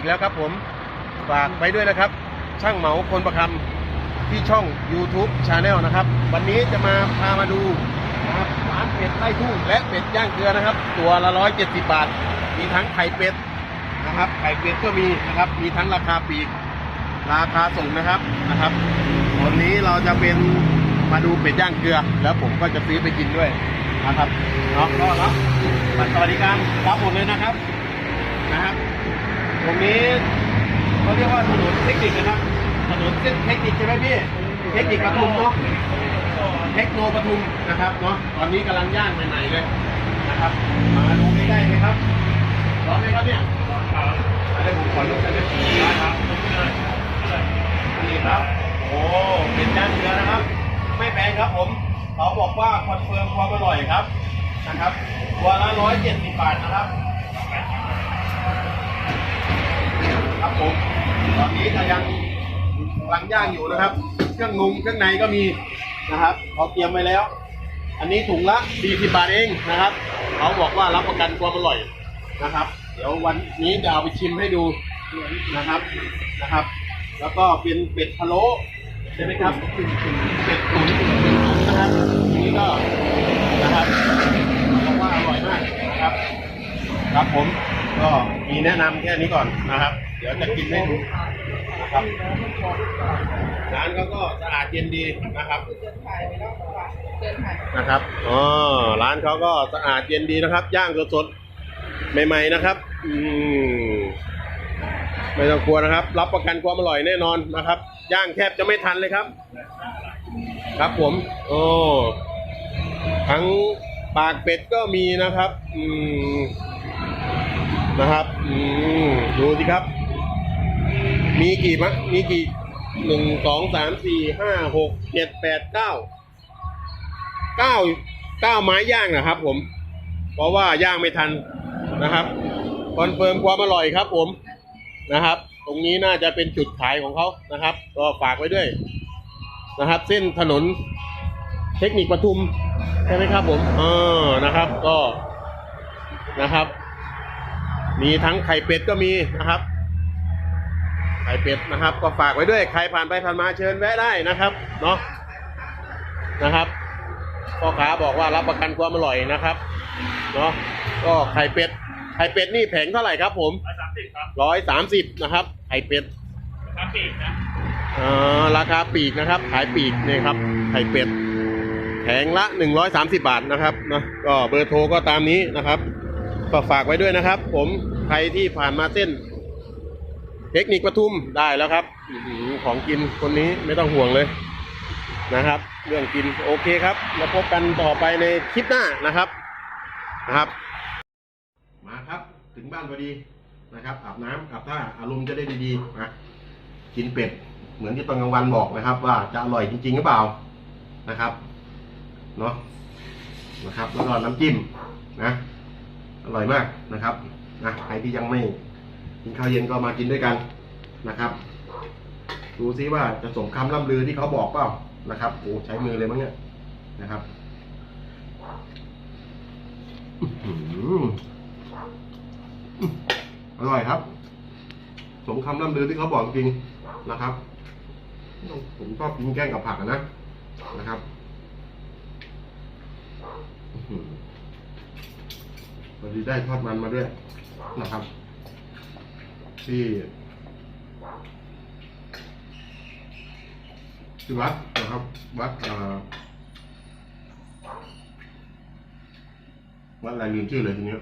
อีกแล้วครับผมฝากไปด้วยนะครับ ช่างเหมาคนประคำที่ช่อง YouTube Channel นะครับ วันนี้จะมาพามาดูนะครับร้านเป็ดไล่ทุ่งและเป็ดย่างเกลือนะครับ ตัวละร้อยเจ็ดสิบบาท มีทั้งไข่เป็ดนะครับ ไข่เป็ดก็มีนะครับ มีทั้งราคาปีก ราคาส่งนะครับนะครับวันนี้เราจะเป็นมาดูเป็ดย่างเกลือ แล้วผมก็จะซื้อไปกินด้วยนะครับเนาะก็รับสวัสดิการรับหมดเลยนะครับนะครับ รงนี้เขาเรียกว่าถนนเทคนิคนะครับถนนเส้นเทคนิคใช่ไหมพี่เทคนิคปทุมเนาะเทคโนปทุมนะครับเนาะตอนนี้กำลังย่างใหม่ๆเลยนะครับมาดูใกล้ๆเลยครับร้อนไหมครับเนี่ยอันนี้ผมขอลุกกันเลยครับนี่ครับโอ้เป็นย่างเกลือนะครับ ไม่แพงครับผมเขาบอกว่าคอนเฟิร์มความอร่อยครับนะครับตัวละร้อยเจ็ดสิบบาทนะครับ ผมตอนนี้ก็ยังกำลังย่างอยู่นะครับ เครื่องนุ่งเครื่องในก็มีนะครับเขาเตรียมไว้แล้ว อันนี้ถุงละ 40 บาทเองนะครับเขาบอกว่ารับประกันความอร่อยนะครับ เดี๋ยววันนี้จะเอาไปชิมให้ดูนะครับนะครับ แล้วก็เป็นเป็ดพะโล้ใช่ไหมครับเป็ดตุ๋นนะครับอันนี้ก็นะครับบอกว่าอร่อยมากนะครับ ครับผม ก็มีแนะนำแค่นี้ก่อนนะครับ เดี๋ยวจะกินให้ดูนะครับร้านเขาก็สะอาดเย็นดีนะครับนะครับอ๋อร้านเขาก็สะอาดเย็นดีนะครับ ย่างสดๆใหม่ ๆนะครับ อืมไม่ต้องกลัวนะครับ รับประกันความอร่อยแน่นอนนะครับ ย่างแทบจะไม่ทันเลยครับ ครับผม โอ้ทั้งปากเป็ดก็มีนะครับ อืม นะครับอืมดูสิครับ มีกี่มะมีกี่หนึ่งสองสามสี่ห้าหกเจ็ดแปดเก้าเก้าเก้าไม้ย่างนะครับ ผม เพราะว่าย่างไม่ทันนะครับคอนเฟิร์มความอร่อยครับ ผมนะครับ ตรงนี้น่าจะเป็นจุดขายของเขานะครับ ก็ฝากไว้ด้วยนะครับ เส้นถนนเทคนิคปทุมใช่ไหมครับ ผมเออนะครับ ก็นะครับ มีทั้งไข่เป็ดก็มีนะครับ ไข่เป็ดนะครับ ก็ฝากไว้ด้วยใครผ่านไปผ่านมาเชิญแวะได้นะครับเนาะนะครับพ่อค้าบอกว่ารับประกันความอร่อยนะครับเนาะก็ไข่เป็ดไข่เป็ดนี่แผงเท่าไหร่ครับ ผมร้อยสามสิบครับร้อยสามสิบนะครับไข่เป็ดครับปีกนะเอ่อราคาปีกนะครับ ขายปีกนี่ครับ ไข่เป็ดแผงละหนึ่งร้อยสามสิบาทนะครับนะก็เบอร์โทรก็ตามนี้นะครับก็ฝากไว้ด้วยนะครับ ผม ใครที่ผ่านมาเส้น เทคนิคปทุมได้แล้วครับอของกินคนนี้ไม่ต้องห่วงเลยนะครับ เรื่องกินโอเคครับ แล้วพบกันต่อไปในคลิปหน้านะครับนะครับ มาครับถึงบ้านพอดีนะครับอาบน้ำอาบท่าอารมณ์จะได้ดีๆนะกินเป็ดเหมือนที่ตอนกลางวันบอกนะครับ ว่าจะอร่อยจริงๆหรือเปล่านะครับเนาะนะครับแล้วก็น้ำจิ้มนะอร่อยมากนะครับ นะใครที่ยังไม่กินข้าวเย็นก็มากินด้วยกันนะครับ ดูซิว่าจะสมคำล่ำลือที่เขาบอกเปล่านะครับโอ้ใช้มือเลยมั้งเนี่ยนะครับอร่อยครับ สมคำล่ำลือที่เขาบอกจริงนะครับ ผมชอบกินแกงกับผักนะนะครับพอดีได้ทอดมันมาด้วย นะครับ ที่ที่วัดนะครับวัดเอ่อวัดอะไรลืมชื่อเลยทีเนี้ย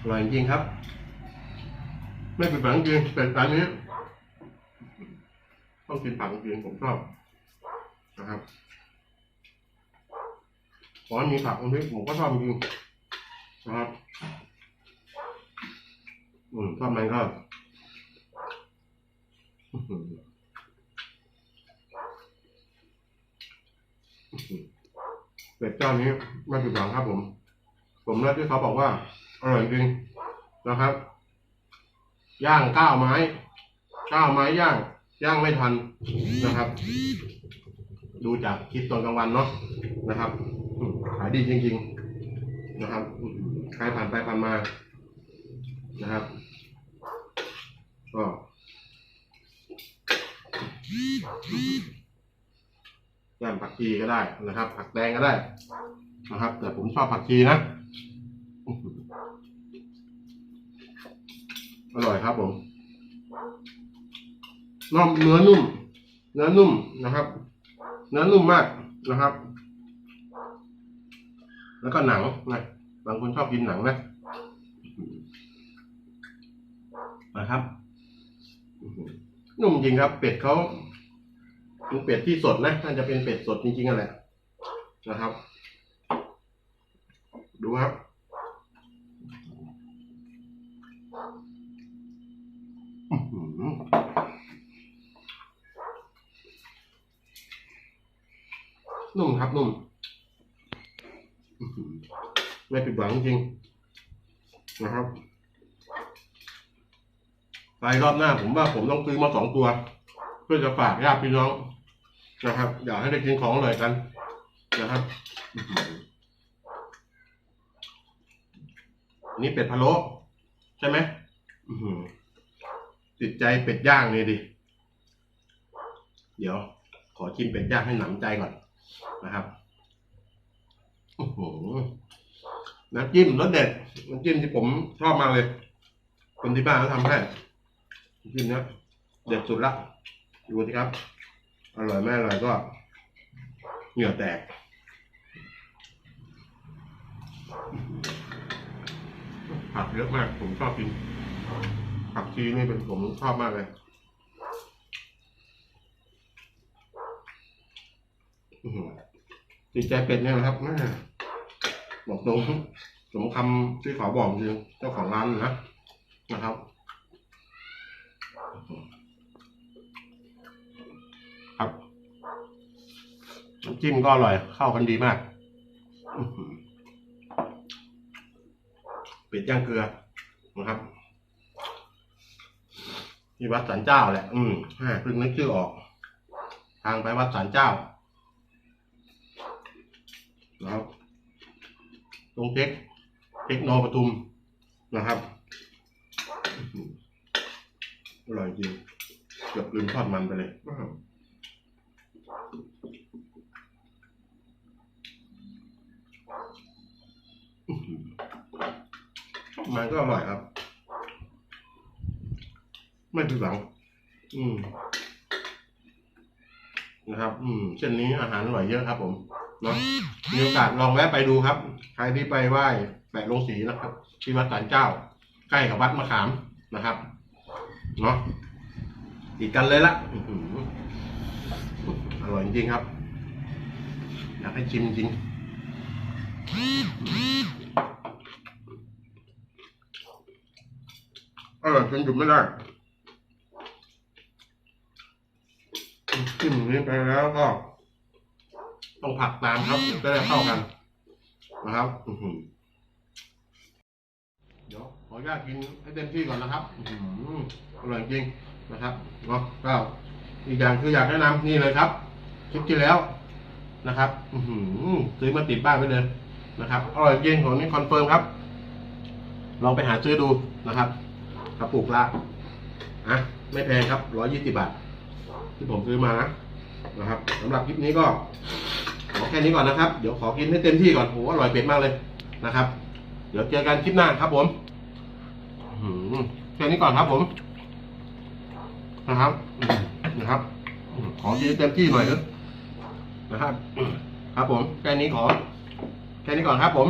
อร่อยจริงครับ ไม่เป็นฝังจริงแต่ตอนนี้ต้องกินผักจริงผมชอบ นะครับขอให้มีผักตรงนี้ผมก็ชอบจริงนะครับอืมชอบมันก็อื้อหืออื้อหือเป็ดเจ้านี้ไม่ผิดหวังครับผม ผมเลือกที่เขาบอกว่าอร่อยจริงนะครับ ย่างเก้าไม้เก้าไม้ย่าง ย่างไม่ทันนะครับ ดูจากคลิปตอนกลางวันเนาะนะครับขายดีจริง ๆ นะครับใครผ่านไปผ่านมานะครับ ก็แก้มผักชีก็ได้นะครับ ผักแดงก็ได้นะครับ แต่ผมชอบผักชีนะอร่อยครับผมน่มเนื้อนุ่ม เนื้อนุ่มนะครับ เนื้อนุ่มมากนะครับ แล้วก็หนังนะบางคนชอบกินหนังนะนะครับนุ่มจริงครับ เป็ดเขาเป็นเป็ดที่สดนะน่าจะเป็นเป็ดสดจริงๆนั่นแหละนะครับ ดูครับ อื้อหือ นุ่มครับนุ่มไม่ผิดหวังจริงนะครับไปรอบหน้าผมว่าผมต้องซื้อมาสองตัว เพื่อจะฝากญาติพี่น้องนะครับอยากให้ได้กินของอร่อยกันนะครับอันนี่เป็ดพะโล้ใช่ไหมติดใจเป็ดย่างนี่ดิ เดี๋ยว ขอชิมเป็ดย่างให้หนำใจก่อน นะครับโอ้โหน้ำจิ้มรสเด็ดน้ำจิ้มที่ผมชอบมากเลย คนที่บ้านเขาทำให้น้ำจิ้มเนี้ยเด็ดสุดละดูสิครับ อร่อยไม่อร่อยก็เหงื่อแตกผักเยอะมาก ผมชอบกินผักชีนี่เป็นผมชอบมากเลย อื้อหือติ ดใจเป็ดเนี่ยนะครับแม่บอกตรงสมคำที่เขาบอกจริงเจ้าของร้านนะนะครับครับน้ำจิ้มก็อร่อย เข้ากันดีมากเป็ดย่างเกลือนะครับ ที่วัดสันเจ้าแหละ อืมแม่เพิ่งนึกชื่อออก ทางไปวัดสันเจ้า นะครับ ตรงเทคเทคโนปทุมนะครับ อร่อยจริง เกือบลืมทอดมันไปเลยมันก็อร่อยครับ ไม่ผิดหวัง อืมนะครับ อืม เช่นนี้อาหารอร่อยเยอะครับผม เนาะมีโอกาสลองแวะไปดูครับ ใครที่ไปไหว้แปะลงสีนะครับ ที่วัดสันเจ้า ใกล้กับวัดมะขามนะครับเนาะติดกันเลยละอร่อยจริงครับ อยากให้ชิมจริงอร่อยจนหยุดไม่ได้จิ้มนี้ไปแล้วก็ ต้องผักตามครับจะได้เข้ากันนะครับอื้อหือเดี๋ยวขออนุญาตกินให้เต็มที่ก่อนนะครับอื้อหืออร่อยจริงนะครับเนาะก็อีกอย่างคืออยากแนะนำนี่เลยครับคลิปที่แล้วนะครับอื้อหือซื้อมาติดบ้านไปเลยนะครับอร่อยจริงของนี้คอนเฟิร์มครับลองไปหาซื้อดูนะครับกระปุกละอะไม่แพงครับร้อยยี่สิบบาท ที่ผมซื้อมานะ นะครับสำหรับคลิปนี้ก็ขอแค่นี้ก่อนนะครับ เดี๋ยวขอกินให้เต็มที่ก่อนโอ้โหอร่อยเป็ดมากเลยนะครับ เดี๋ยวเจอกันคลิปหน้าครับผมแค่นี้ก่อนครับผมนะครับนะครับ ขอกินให้เต็มที่หน่อยเถอะนะครับ ครับผมแค่นี้ขอ แค่นี้ก่อนครับผม